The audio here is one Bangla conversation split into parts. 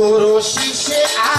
গুরু শিষে আ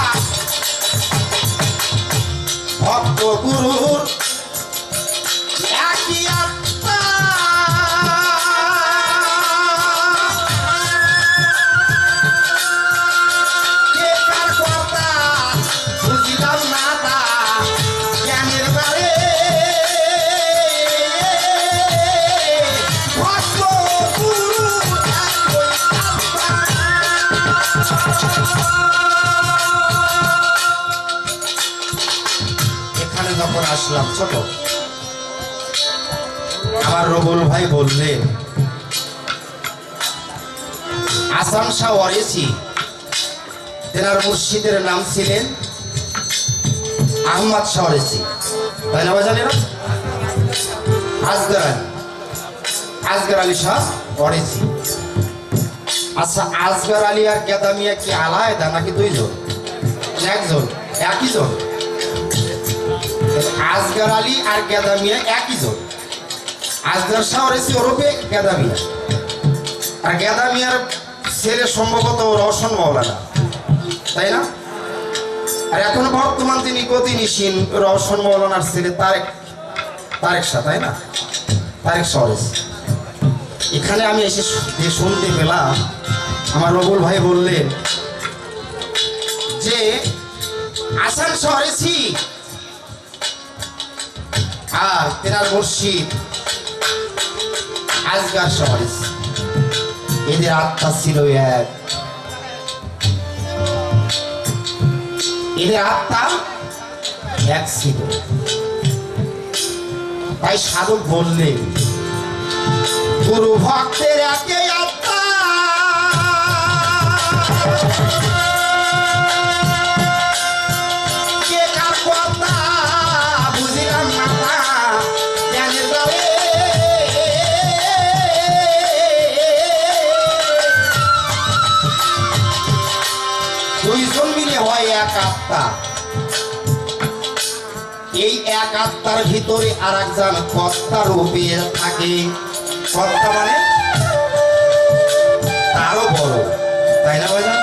রবুল ভাই আসাম তেনার মুর্শিদের নাম ছিলেন আহমদ তাই না বাজানেরা আজগর আলী। আজগর আলী শাহ আচ্ছা আজগর আলী আর গেদামিয়া কি আলাদা নাকি দুইজন? একজন, একই জন? আজগার আলী আর গেদা মিয়া একই জন আজগার শাহ রেসি ওরফে গেদা মিয়া। আর গেদা মিয়ার ছেলে সম্ভবত রওশন মৌলানা তাই না? আর এখন বর্তমান তিনি গতিনিসীন রওশন মৌলানার ছেলে তারেক তারেক শাহ, তাই না? তারেক শাহ এখানে আমি এসে যে শুনতে পেলাম, আমার রবুল ভাই বললেন যে আসাম শহরেছি আর তেনার মুর্শিদ আজগার শহরে এদের আত্মা ছিল এক। এদের আত্মা এক ছিল। তাই সাধক বললেন গুরু ভক্তের একে হয় এক আত্মা। এই এক আত্মার ভিতরে আর একজন কর্তা রূপে থাকে। কর্তা মানে তারও বড়, তাই না ভাইজান?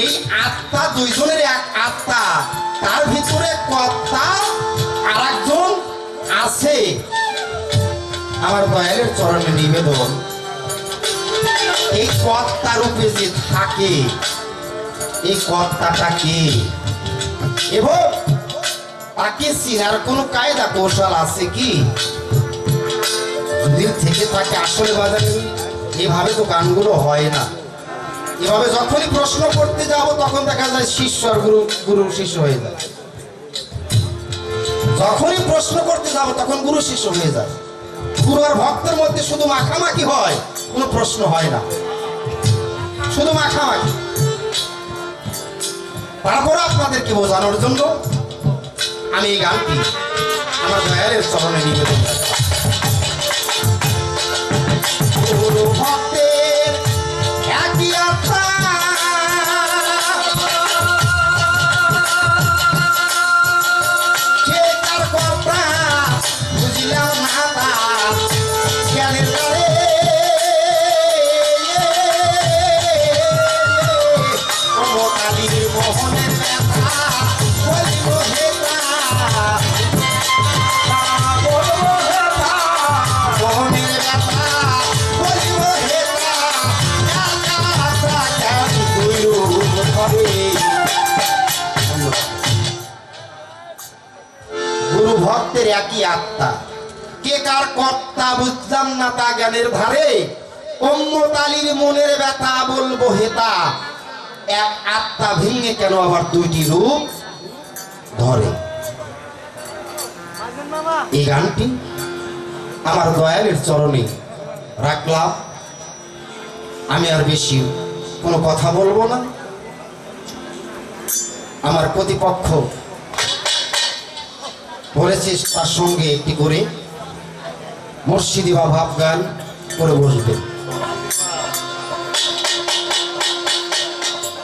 এই আত্মা দুইজনের এক আত্মা। তার ভিতরে কর্তা আর একজন আছে। আমার দয়ালের চরণে নিবেদন। এই কর্তা রূপে যে থাকে এই কর্তাটা কে? এবং তাকে চিনার কোনো কায়দা কৌশল আছে কি? যদি থেকে থাকে আসলে বাজারে এভাবে তো গানগুলো হয় না। এভাবে যখনই প্রশ্ন করতে যাব, তখন দেখা যায় শিষ্য গুরু গুরু শিষ্য হয়ে যায়। যখনই প্রশ্ন করতে যাব, তখন গুরু শিষ্য হয়ে যায়। গুরু আর ভক্তের মধ্যে শুধু মাখামাখি হয়, কোনো প্রশ্ন হয় না। শুধু মাখামাখি। তারপরে আপনাদেরকে বোঝানোর জন্য আমি এই গানটি আমার দয়ালের চরণে নিবেদন একই আত্মা? কে কার কর্তা বুঝলাম না তা জ্ঞানের ধারে অম্মতালির মনের ব্যথা বলব হেতা এক আত্মা ভেঙে কেন আবার দুইটি রূপ ধরে? এই গানটি আমার দয়ালের চরণে রাখলাম। আমি আর বেশি কোনো কথা বলব না। আমার প্রতিপক্ষ বলেছে তার সঙ্গে একটি করে মুর্শিদি বা ভাব গান করে বসবে।